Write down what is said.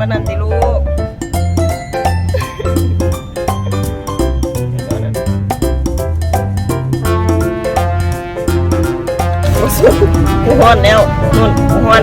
ปนั่นสิลูกกูฮอนแล้วนุ่นกูฮอน